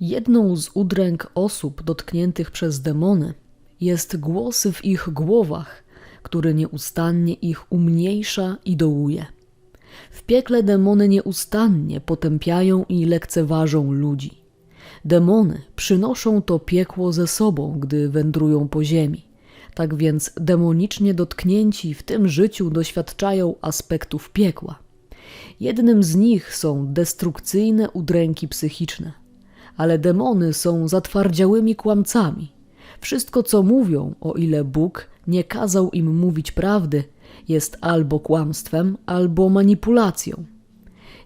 Jedną z udręk osób dotkniętych przez demony jest głos w ich głowach, który nieustannie ich umniejsza i dołuje. W piekle demony nieustannie potępiają i lekceważą ludzi. Demony przynoszą to piekło ze sobą, gdy wędrują po ziemi. Tak więc demonicznie dotknięci w tym życiu doświadczają aspektów piekła. Jednym z nich są destrukcyjne udręki psychiczne, ale demony są zatwardziałymi kłamcami. Wszystko, co mówią, o ile Bóg nie kazał im mówić prawdy, jest albo kłamstwem, albo manipulacją.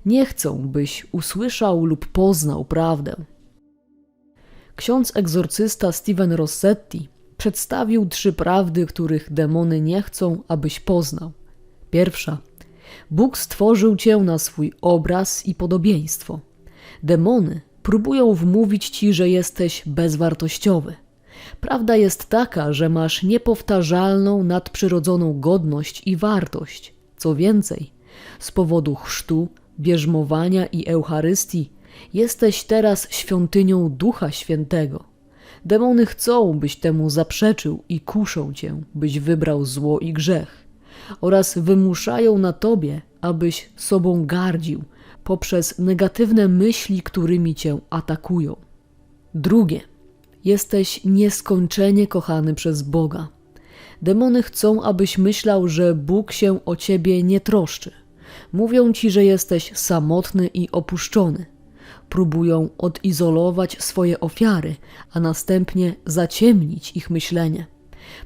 Nie chcą, byś usłyszał lub poznał prawdę. Ksiądz egzorcysta Steven Rossetti przedstawił trzy prawdy, których demony nie chcą, abyś poznał. Pierwsza. Bóg stworzył cię na swój obraz i podobieństwo. Demony próbują wmówić ci, że jesteś bezwartościowy. Prawda jest taka, że masz niepowtarzalną, nadprzyrodzoną godność i wartość. Co więcej, z powodu chrztu, bierzmowania i Eucharystii jesteś teraz świątynią Ducha Świętego. Demony chcą, byś temu zaprzeczył i kuszą cię, byś wybrał zło i grzech, oraz wymuszają na tobie, abyś sobą gardził poprzez negatywne myśli, którymi cię atakują. Drugie – Jesteś nieskończenie kochany przez Boga. Demony chcą, abyś myślał, że Bóg się o ciebie nie troszczy. Mówią ci, że jesteś samotny i opuszczony. Próbują odizolować swoje ofiary, a następnie zaciemnić ich myślenie.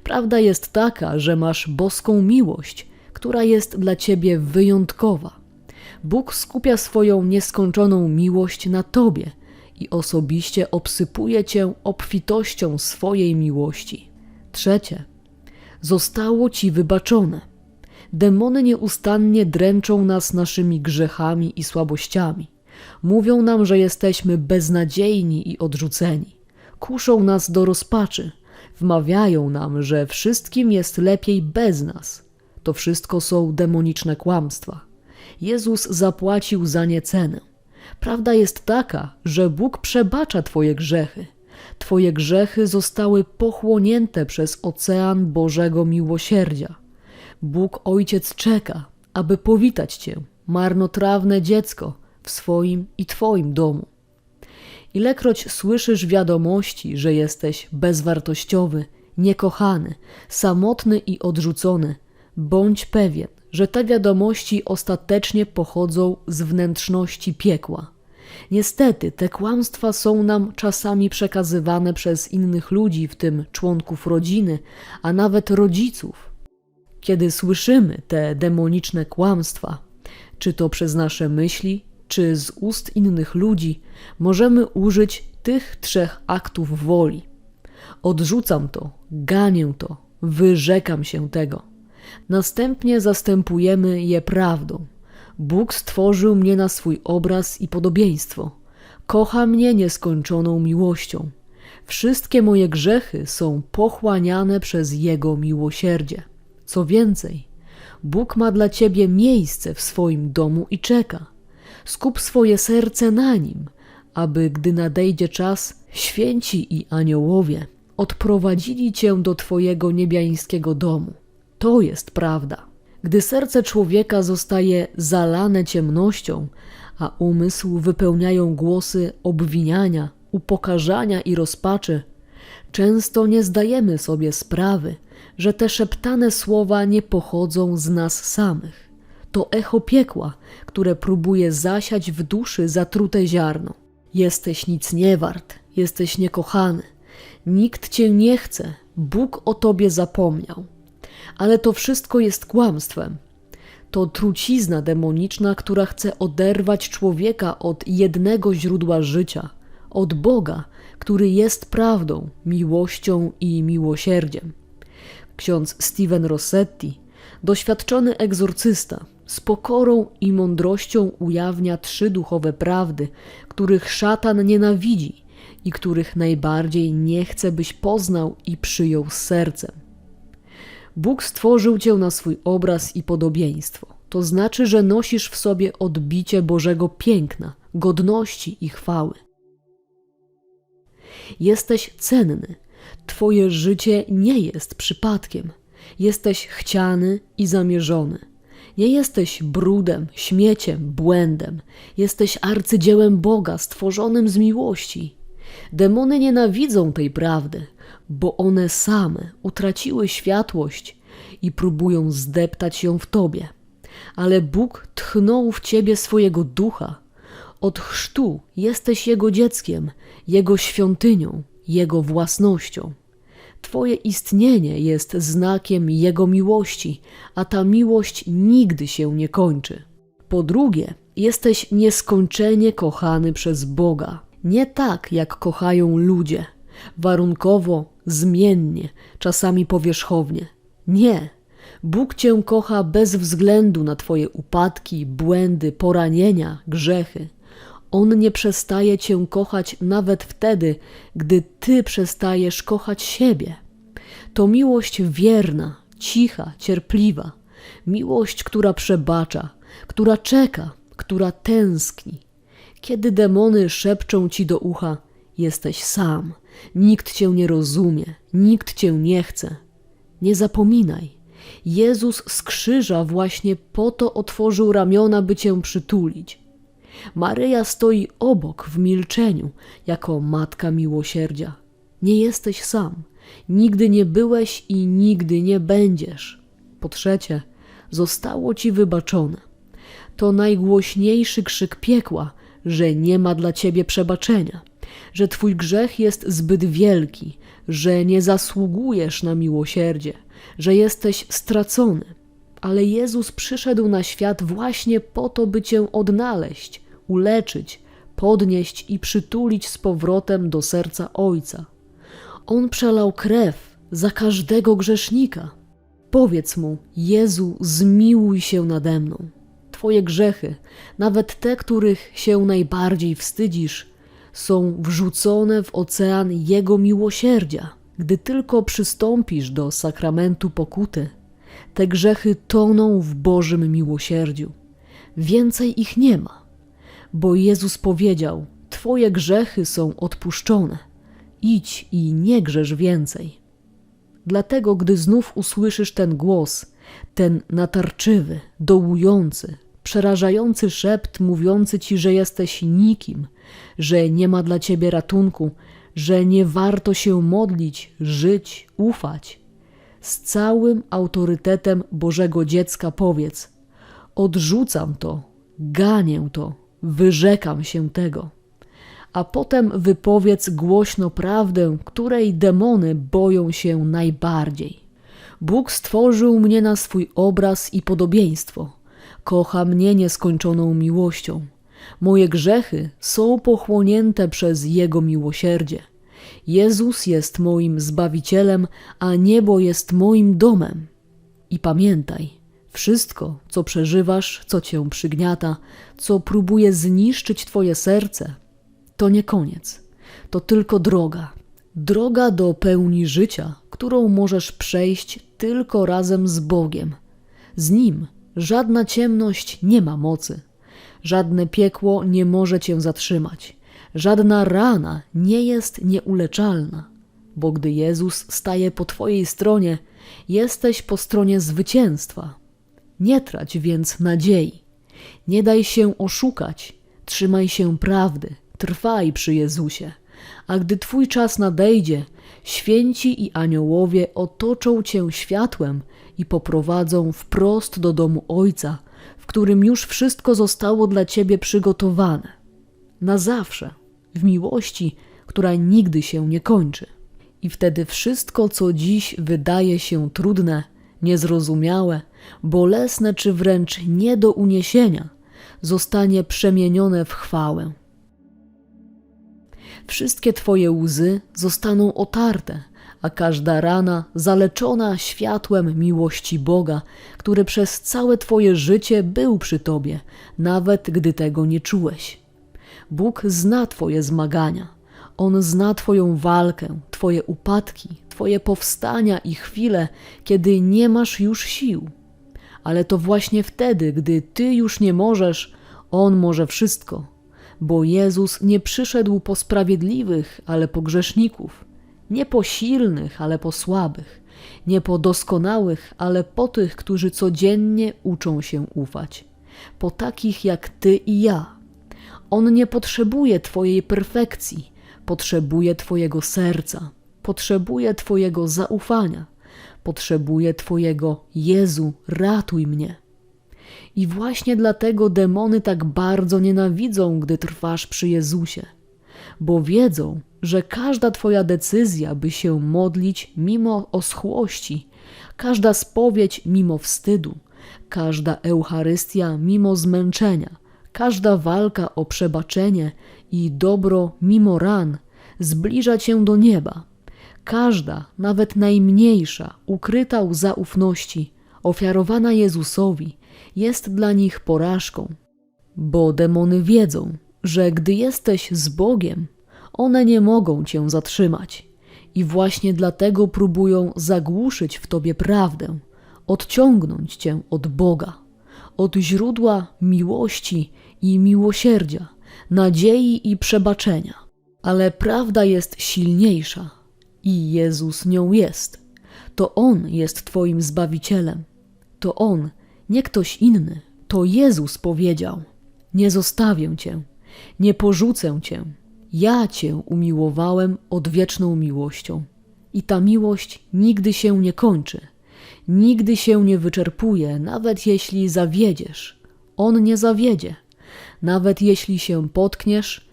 Prawda jest taka, że masz boską miłość, która jest dla ciebie wyjątkowa. Bóg skupia swoją nieskończoną miłość na tobie i osobiście obsypuje cię obfitością swojej miłości. Trzecie, zostało ci wybaczone. Demony nieustannie dręczą nas naszymi grzechami i słabościami. Mówią nam, że jesteśmy beznadziejni i odrzuceni. Kuszą nas do rozpaczy. Wmawiają nam, że wszystkim jest lepiej bez nas. To wszystko są demoniczne kłamstwa. Jezus zapłacił za nie cenę. Prawda jest taka, że Bóg przebacza Twoje grzechy. Twoje grzechy zostały pochłonięte przez ocean Bożego miłosierdzia. Bóg Ojciec czeka, aby powitać Cię, marnotrawne dziecko, w swoim i Twoim domu. Ilekroć słyszysz wiadomości, że jesteś bezwartościowy, niekochany, samotny i odrzucony, bądź pewien, że te wiadomości ostatecznie pochodzą z wnętrzności piekła. Niestety, te kłamstwa są nam czasami przekazywane przez innych ludzi, w tym członków rodziny, a nawet rodziców. Kiedy słyszymy te demoniczne kłamstwa, czy to przez nasze myśli, czy z ust innych ludzi, możemy użyć tych trzech aktów woli. Odrzucam to, ganię to, wyrzekam się tego. Następnie zastępujemy je prawdą. Bóg stworzył mnie na swój obraz i podobieństwo. Kocha mnie nieskończoną miłością. Wszystkie moje grzechy są pochłaniane przez Jego miłosierdzie. Co więcej, Bóg ma dla ciebie miejsce w swoim domu i czeka. Skup swoje serce na nim, aby gdy nadejdzie czas, święci i aniołowie odprowadzili cię do twojego niebiańskiego domu. To jest prawda. Gdy serce człowieka zostaje zalane ciemnością, a umysł wypełniają głosy obwiniania, upokarzania i rozpaczy, często nie zdajemy sobie sprawy, że te szeptane słowa nie pochodzą z nas samych. To echo piekła, które próbuje zasiać w duszy zatrute ziarno. Jesteś nic nie wart, jesteś niekochany, nikt cię nie chce, Bóg o tobie zapomniał ale to wszystko jest kłamstwem. To trucizna demoniczna, która chce oderwać człowieka od jednego źródła życia, od Boga, który jest prawdą, miłością i miłosierdziem. Ksiądz Steven Rossetti, doświadczony egzorcysta, z pokorą i mądrością ujawnia trzy duchowe prawdy, których szatan nienawidzi i których najbardziej nie chce, byś poznał i przyjął z sercem. Bóg stworzył cię na swój obraz i podobieństwo. To znaczy, że nosisz w sobie odbicie Bożego piękna, godności i chwały. Jesteś cenny. Twoje życie nie jest przypadkiem. Jesteś chciany i zamierzony. Nie jesteś brudem, śmieciem, błędem. Jesteś arcydziełem Boga, stworzonym z miłości. Demony nienawidzą tej prawdy, bo one same utraciły światłość i próbują zdeptać ją w tobie. Ale Bóg tchnął w ciebie swojego ducha. Od chrztu jesteś Jego dzieckiem, Jego świątynią, Jego własnością. Twoje istnienie jest znakiem Jego miłości, a ta miłość nigdy się nie kończy. Po drugie, jesteś nieskończenie kochany przez Boga. Nie tak, jak kochają ludzie, warunkowo, zmiennie, czasami powierzchownie. Nie. Bóg cię kocha bez względu na twoje upadki, błędy, poranienia, grzechy. On nie przestaje cię kochać nawet wtedy, gdy ty przestajesz kochać siebie. To miłość wierna, cicha, cierpliwa, miłość, która przebacza, która czeka, która tęskni. Kiedy demony szepczą ci do ucha: Jesteś sam, nikt cię nie rozumie, nikt cię nie chce. Nie zapominaj, Jezus z krzyża właśnie po to otworzył ramiona, by cię przytulić. Maryja stoi obok w milczeniu, jako matka miłosierdzia. Nie jesteś sam, nigdy nie byłeś i nigdy nie będziesz. Po trzecie, zostało ci wybaczone. To najgłośniejszy krzyk piekła, że nie ma dla ciebie przebaczenia, że twój grzech jest zbyt wielki, że nie zasługujesz na miłosierdzie, że jesteś stracony. Ale Jezus przyszedł na świat właśnie po to, by cię odnaleźć, uleczyć, podnieść i przytulić z powrotem do serca Ojca. On przelał krew za każdego grzesznika. Powiedz mu: Jezu, zmiłuj się nade mną. Twoje grzechy, nawet te, których się najbardziej wstydzisz, są wrzucone w ocean Jego miłosierdzia. Gdy tylko przystąpisz do sakramentu pokuty, te grzechy toną w Bożym miłosierdziu. Więcej ich nie ma, bo Jezus powiedział: Twoje grzechy są odpuszczone. Idź i nie grzesz więcej. Dlatego, gdy znów usłyszysz ten głos, ten natarczywy, dołujący, przerażający szept mówiący ci, że jesteś nikim, że nie ma dla ciebie ratunku, że nie warto się modlić, żyć, ufać. Z całym autorytetem Bożego dziecka powiedz: Odrzucam to, ganię to, wyrzekam się tego. A potem wypowiedz głośno prawdę, której demony boją się najbardziej. Bóg stworzył mnie na swój obraz i podobieństwo. Kocha mnie nieskończoną miłością. Moje grzechy są pochłonięte przez Jego miłosierdzie. Jezus jest moim zbawicielem, a niebo jest moim domem. I pamiętaj, wszystko, co przeżywasz, co cię przygniata, co próbuje zniszczyć twoje serce, to nie koniec. To tylko droga. Droga do pełni życia, którą możesz przejść tylko razem z Bogiem. Z Nim żadna ciemność nie ma mocy. Żadne piekło nie może cię zatrzymać. Żadna rana nie jest nieuleczalna, bo gdy Jezus staje po Twojej stronie, jesteś po stronie zwycięstwa. Nie trać więc nadziei. Nie daj się oszukać. Trzymaj się prawdy. Trwaj przy Jezusie. A gdy Twój czas nadejdzie, święci i aniołowie otoczą Cię światłem i poprowadzą wprost do domu Ojca, w którym już wszystko zostało dla Ciebie przygotowane. Na zawsze, w miłości, która nigdy się nie kończy. I wtedy wszystko, co dziś wydaje się trudne, niezrozumiałe, bolesne czy wręcz nie do uniesienia, zostanie przemienione w chwałę. Wszystkie Twoje łzy zostaną otarte, a każda rana zaleczona światłem miłości Boga, który przez całe Twoje życie był przy Tobie, nawet gdy tego nie czułeś. Bóg zna Twoje zmagania, On zna Twoją walkę, Twoje upadki, Twoje powstania i chwile, kiedy nie masz już sił. Ale to właśnie wtedy, gdy Ty już nie możesz, On może wszystko bo Jezus nie przyszedł po sprawiedliwych, ale po grzeszników, nie po silnych, ale po słabych, nie po doskonałych, ale po tych, którzy codziennie uczą się ufać, po takich jak ty i ja. On nie potrzebuje Twojej perfekcji, potrzebuje Twojego serca, potrzebuje Twojego zaufania, potrzebuje Twojego Jezu, ratuj mnie. I właśnie dlatego demony tak bardzo nienawidzą, gdy trwasz przy Jezusie, bo wiedzą, że każda Twoja decyzja, by się modlić mimo oschłości, każda spowiedź mimo wstydu, każda Eucharystia mimo zmęczenia, każda walka o przebaczenie i dobro mimo ran zbliża cię do nieba. Każda, nawet najmniejsza, ukryta łza ufności, ofiarowana Jezusowi, jest dla nich porażką. Bo demony wiedzą, że gdy jesteś z Bogiem, one nie mogą cię zatrzymać. I właśnie dlatego próbują zagłuszyć w tobie prawdę, odciągnąć cię od Boga, od źródła miłości i miłosierdzia, nadziei i przebaczenia. Ale prawda jest silniejsza i Jezus nią jest. To On jest Twoim Zbawicielem. To On, nie ktoś inny. To Jezus powiedział: Nie zostawię Cię, nie porzucę Cię. Ja Cię umiłowałem odwieczną miłością. I ta miłość nigdy się nie kończy, nigdy się nie wyczerpuje, nawet jeśli zawiedziesz. On nie zawiedzie. Nawet jeśli się potkniesz,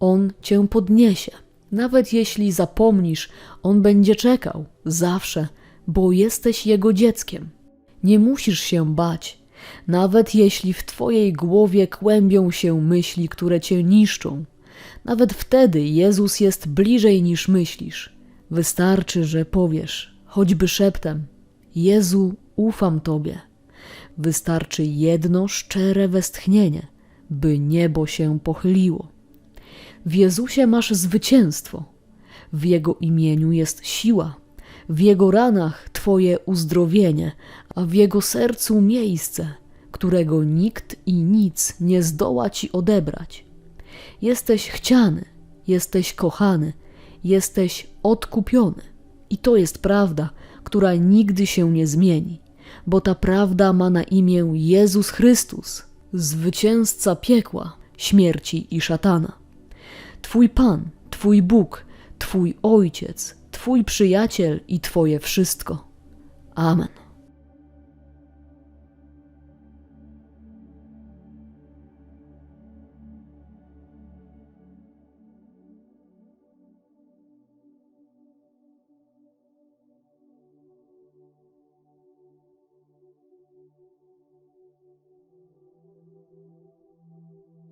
On cię podniesie. Nawet jeśli zapomnisz, On będzie czekał zawsze, bo jesteś Jego dzieckiem. Nie musisz się bać, nawet jeśli w Twojej głowie kłębią się myśli, które Cię niszczą. Nawet wtedy Jezus jest bliżej niż myślisz. Wystarczy, że powiesz, choćby szeptem: Jezu, ufam Tobie. Wystarczy jedno szczere westchnienie, by niebo się pochyliło. W Jezusie masz zwycięstwo. W Jego imieniu jest siła. W Jego ranach Twoje uzdrowienie, a w Jego sercu miejsce, którego nikt i nic nie zdoła Ci odebrać. Jesteś chciany, jesteś kochany, jesteś odkupiony. I to jest prawda, która nigdy się nie zmieni, bo ta prawda ma na imię Jezus Chrystus, zwycięzca piekła, śmierci i szatana. Twój Pan, Twój Bóg, Twój Ojciec, Twój przyjaciel i Twoje wszystko. Amen.